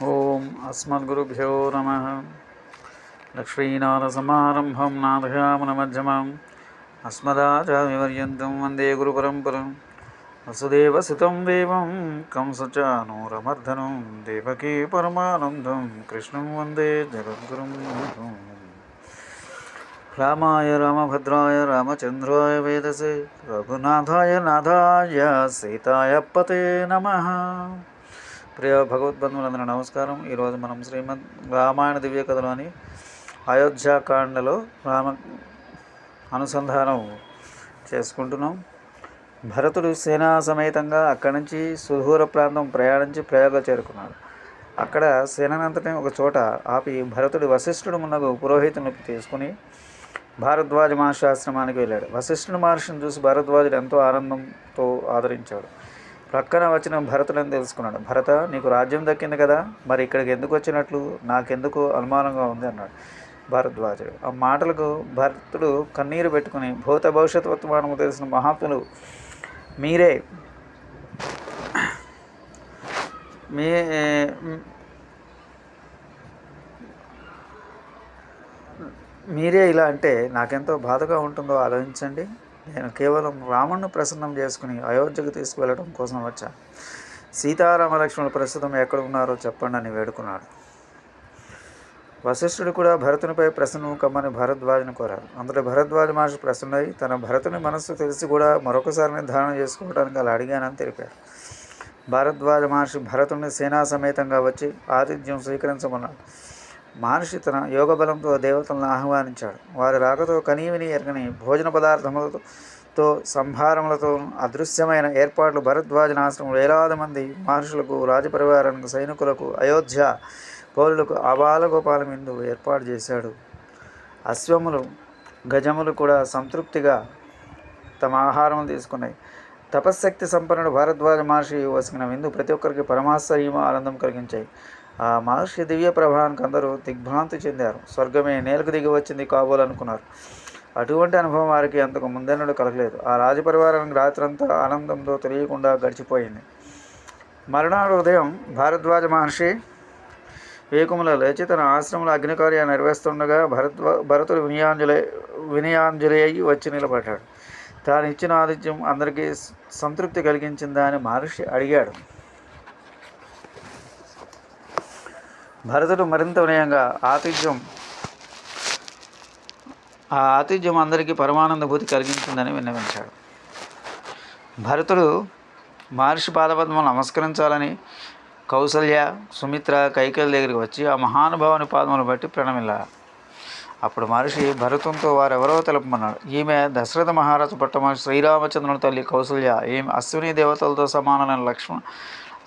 अस्मद्गुभ्यो नम लक्ष्मीनाथ नमः। नाथयाम नादयामनमध्यमाम् अस्मदाचार्यपर्यन्तं वंदे गुरुपरंपर वसुदेवसुतं देवं कंसचानूरमर्दन, देवकी परमानंद कृष्ण वंदे जगद्गुरुं रामाय रामभद्राय रामचंद्राय वेदसे, रघुनाथाय नाथाय सीताय पते नमः। ప్రియ భగవద్బంధువులందరూ నమస్కారం. ఈరోజు మనం శ్రీమద్ రామాయణ దివ్య కథలోని అయోధ్యాకాండలో రామ అనుసంధానం చేసుకుంటున్నాం. భరతుడు సేనా సమేతంగా అక్కడి నుంచి సుదూర ప్రాంతం ప్రయాణించి ప్రయోగ చేరుకున్నాడు. అక్కడ సేనంతటిని ఒక చోట ఆపి భరతుడు వశిష్ఠుడు మున్నగు పురోహితుని తీసుకుని భారద్వాజ మహర్షి ఆశ్రమానికి వెళ్ళాడు. వశిష్ఠుని మహర్షిని చూసి భారద్వాజుడు ఎంతో ఆనందంతో ఆదరించాడు. ప్రక్కన వచ్చిన భరతుడని తెలుసుకున్నాడు. భరత నీకు రాజ్యం దక్కింది కదా మరి ఇక్కడికి ఎందుకు వచ్చినట్లు? నాకెందుకు అనుమానంగా ఉంది అన్నాడు భరద్వాజుడు. ఆ మాటలకు భరతుడు కన్నీరు పెట్టుకుని భూత భవిష్యత్ వర్తమానము తెలిసిన మహాత్ములు మీరే మీ మీరే ఇలా అంటే నాకెంతో బాధగా ఉంటుందో ఆలోచించండి. నేను కేవలం రాముణ్ణి ప్రసన్నం చేసుకుని అయోధ్యకు తీసుకువెళ్ళడం కోసం వచ్చా. సీతారామ లక్ష్మణులు ప్రస్తుతం ఎక్కడ ఉన్నారో చెప్పండి అని వేడుకున్నాడు. వశిష్ఠుడు కూడా భరతునిపై ప్రసన్నం కమ్మని భరద్వాజను కోరారు అందులో భరద్వాజ మహర్షి ప్రసన్నై తన భరతుని మనస్సు తెలిసి కూడా మరొకసారి నిర్ధారణ చేసుకోవడానికి అలా అడిగానని తెలిపారు భరద్వాజ మహర్షి భరతుని సేనా సమేతంగా వచ్చి ఆతిథ్యం స్వీకరించమన్నాడు. మహర్షి తన యోగ బలంతో దేవతలను ఆహ్వానించాడు. వారి రాకతో కనీవిని ఎరగని భోజన పదార్థములతో తో సంభారములతో అదృశ్యమైన ఏర్పాట్లు భరద్వాజన ఆశ్రమం వేలాది మంది మహర్షులకు రాజపరివారానికి సైనికులకు అయోధ్య పౌరులకు అబాలగోపాల విందు ఏర్పాటు చేశాడు. అశ్వములు గజములు కూడా సంతృప్తిగా తమ ఆహారం తీసుకున్నాయి. తపశ్శక్తి సంపన్నుడు భారద్వాజ మహర్షి వసిగిన విందు ప్రతి ఒక్కరికి పరమాశ్చర్యము ఆనందం కలిగించాయి. ఆ మహర్షి దివ్య ప్రభావానికి అందరూ దిగ్భ్రాంతి చెందారు. స్వర్గమే నేలకు దిగి వచ్చింది కాబోలు అనుకున్నారు. అటువంటి అనుభవం వారికి అంతకు ముందెన్నడూ కలగలేదు. ఆ రాజపరివారానికి రాత్రంతా ఆనందంతో తెలియకుండా గడిచిపోయింది. మరునాడు ఉదయం భారద్వాజ మహర్షి వేకుముల లేచి తన ఆశ్రమంలో అగ్నికార్యాన్ని నిర్వహిస్తుండగా భరద్వా భరతుడు వినయాంజలి వినయాంజలి అయి వచ్చి నిలబడ్డాడు. తాను ఇచ్చిన ఆతిథ్యం అందరికీ సంతృప్తి కలిగించిందా అని మహర్షి అడిగాడు. భరతుడు మరింత వినయంగా ఆతిథ్యం ఆ ఆతిథ్యం అందరికీ పరమానందభూతి కలిగించిందని విన్నవించాడు. భరతుడు మహర్షి పాదపద్మం నమస్కరించాలని కౌసల్య సుమిత్ర కైకల దగ్గరికి వచ్చి ఆ మహానుభావుని పాదములు బట్టి ప్రణమిల్లారు. అప్పుడు మహర్షి భరతంతో వారెవరో తెలుపమన్నాడు. ఈమె దశరథ మహారాజు పట్టమహర్షి శ్రీరామచంద్రుని తల్లి కౌసల్య ఈమె అశ్విని దేవతలతో సమానమైన లక్ష్మణ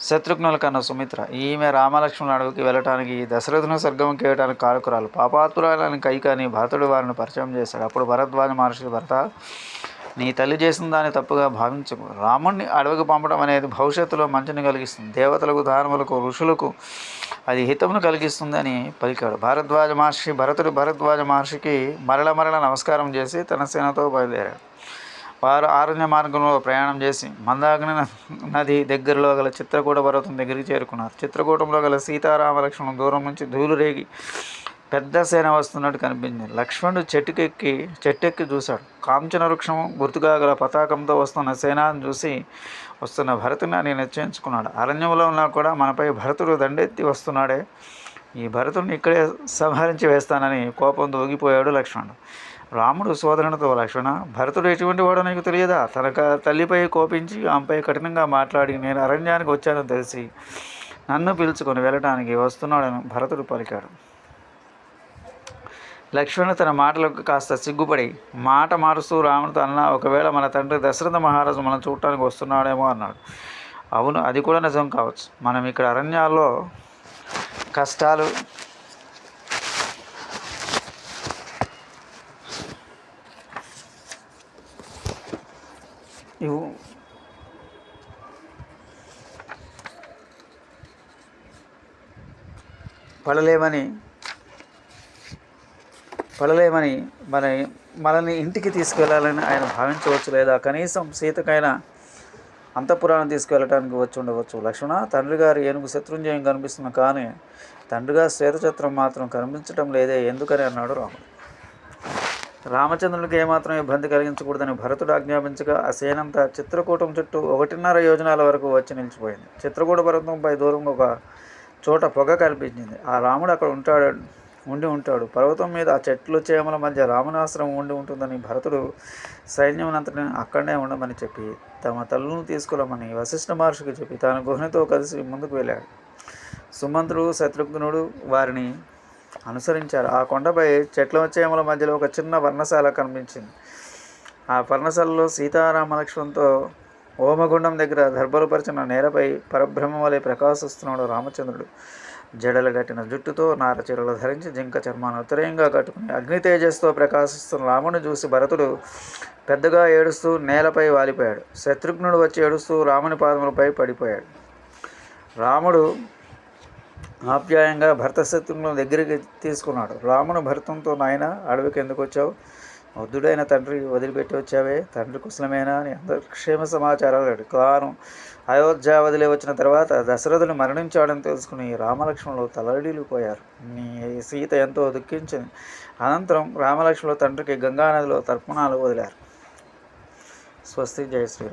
శత్రుఘ్నుల కన్న సుమిత్ర. ఈమె రామలక్ష్మణుల అడవికి వెళ్ళటానికి దశరథుని స్వర్గం కేయటానికి కారకురాలు. పాపాత్మురాలని కైకాని భరతుడు వారిని పరిచయం చేశాడు. అప్పుడు భరద్వాజ మహర్షి భరత నీ తల్లి చేసిన దాన్ని తప్పుగా భావించకు. రాముణ్ణి అడవికి పంపడం అనేది భవిష్యత్తులో మంచిని కలిగిస్తుంది. దేవతలకు దానములకు ఋషులకు అది హితమును కలిగిస్తుంది అని పలికాడు. భారద్వాజ మహర్షి భరతుడు భరద్వాజ మహర్షికి మరల మరల నమస్కారం చేసి తన సేనతో బయలుదేరాడు. వారు ఆరణ్య మార్గంలో ప్రయాణం చేసి మందాగ్ని నది దగ్గరలో గల చిత్రకూట పర్వతం దగ్గరికి చేరుకున్నారు. చిత్రకూటంలో గల సీతారామ లక్ష్మణుడు దూరం నుంచి ధూళి రేగి పెద్ద సేన వస్తున్నట్టు కనిపించింది. లక్ష్మణుడు చెట్టుకెక్కి చెట్టెక్కి చూశాడు. కాంచన వృక్షం గుర్తుగా గల పతాకంతో వస్తున్న సేనాన్ని చూసి వస్తున్న భరతుని అని నిశ్చయించుకున్నాడు. అరణ్యంలో ఉన్నా కూడా మనపై భరతుడు దండెత్తి వస్తున్నాడే. ఈ భరతుడిని ఇక్కడే సంహరించి వేస్తానని కోపంతో ఊగిపోయాడు లక్ష్మణుడు. రాముడు సోదరునితో లక్ష్మణ భరతుడు ఎటువంటి వాడో నీకు తెలియదా? తన తల్లిపై కోపించి ఆమెపై కఠినంగా మాట్లాడి నేను అరణ్యానికి వచ్చానని తెలిసి నన్ను పిలుచుకొని వెళ్ళటానికి వస్తున్నాడని భరతుడు పలికాడు. లక్ష్మణుడు తన మాటలకు కాస్త సిగ్గుపడి మాట మారుస్తూ రాముడితో అన్న ఒకవేళ మన తండ్రి దశరథ మహారాజు మనం చూడటానికి వస్తున్నాడేమో అన్నాడు. అవును అది కూడా నిజం కావచ్చు. మనం ఇక్కడ అరణ్యాల్లో కష్టాలు ఇవ్వు పడలేమని పడలేమని మన మనల్ని ఇంటికి తీసుకెళ్ళాలని ఆయన భావించవచ్చు లేదా? కనీసం సీతకైనా అంతఃపురాన్ని తీసుకువెళ్ళటానికి వచ్చి ఉండవచ్చు. లక్ష్మణ తండ్రి గారి ఏనుగు శత్రుంజయం కనిపిస్తున్న కానీ తండ్రిగా శ్వేతచిత్రం మాత్రం కనిపించటం లేదే ఎందుకని అన్నాడు రాముడు. రామచంద్రునికి ఏమాత్రం ఇబ్బంది కలిగించకూడదని భరతుడు ఆజ్ఞాపించగా ఆ సేనంతా చిత్రకూటం చుట్టూ ఒకటిన్నర యోజనాల వరకు వచ్చి నిలిచిపోయింది. చిత్రకూట పర్వతంపై దూరంగా ఒక చోట పొగ కల్పించింది. ఆ రాముడు అక్కడ ఉంటాడు ఉండి ఉంటాడు. పర్వతం మీద ఆ చెట్లు చేమల మధ్య రామనాశ్రమం ఉండి ఉంటుందని భరతుడు సైన్యమునంతటిని అక్కడనే ఉండమని చెప్పి తమ తల్లును తీసుకురమ్మని వశిష్ఠ మహర్షికి చెప్పి తాను గుహనితో కలిసి ముందుకు వెళ్ళాడు. సుమంత్రుడు శత్రుఘ్నుడు వారిని అనుసరించారు. ఆ కొండపై చెట్ల చేమల మధ్యలో ఒక చిన్న వర్ణశాల కనిపించింది. ఆ పర్ణశాలలో సీతారామ లక్ష్మణంతో ఓమగుండం దగ్గర దర్భలపరిచిన నేలపై పరబ్రహ్మ వలె ప్రకాశిస్తున్నాడు రామచంద్రుడు. జడలు కట్టిన జుట్టుతో నారచీరలు ధరించి జింక చర్మాన్ని ఉత్తరీయంగా కట్టుకుని అగ్ని తేజస్తో ప్రకాశిస్తున్న రాముని చూసి భరతుడు పెద్దగా ఏడుస్తూ నేలపై వాలిపోయాడు. శత్రుఘ్నుడు వచ్చి ఏడుస్తూ రాముని పాదములపై పడిపోయాడు. రాముడు ఆప్యాయంగా భర్త శత్రుఘ్నుల దగ్గరికి తీసుకున్నాడు. రామును భరతంతో నాయన అడవికి ఎందుకు వచ్చావు? వృద్ధుడైన తండ్రి వదిలిపెట్టి వచ్చావే. తండ్రి కుశలమేనా? అని అందరు క్షేమ సమాచారాలు అడిగాడు అయోధ్య వదిలి వచ్చిన తర్వాత దశరథుడు మరణించాడని తెలుసుకుని రామలక్ష్మణులు తలడిల్లిపోయారు నీ సీత ఎంతో దుఃఖించింది. అనంతరం రామలక్ష్మణులు తండ్రికి గంగానదిలో తర్పణాలు వదిలారు. స్వస్తి. జయ శ్రీరామ్.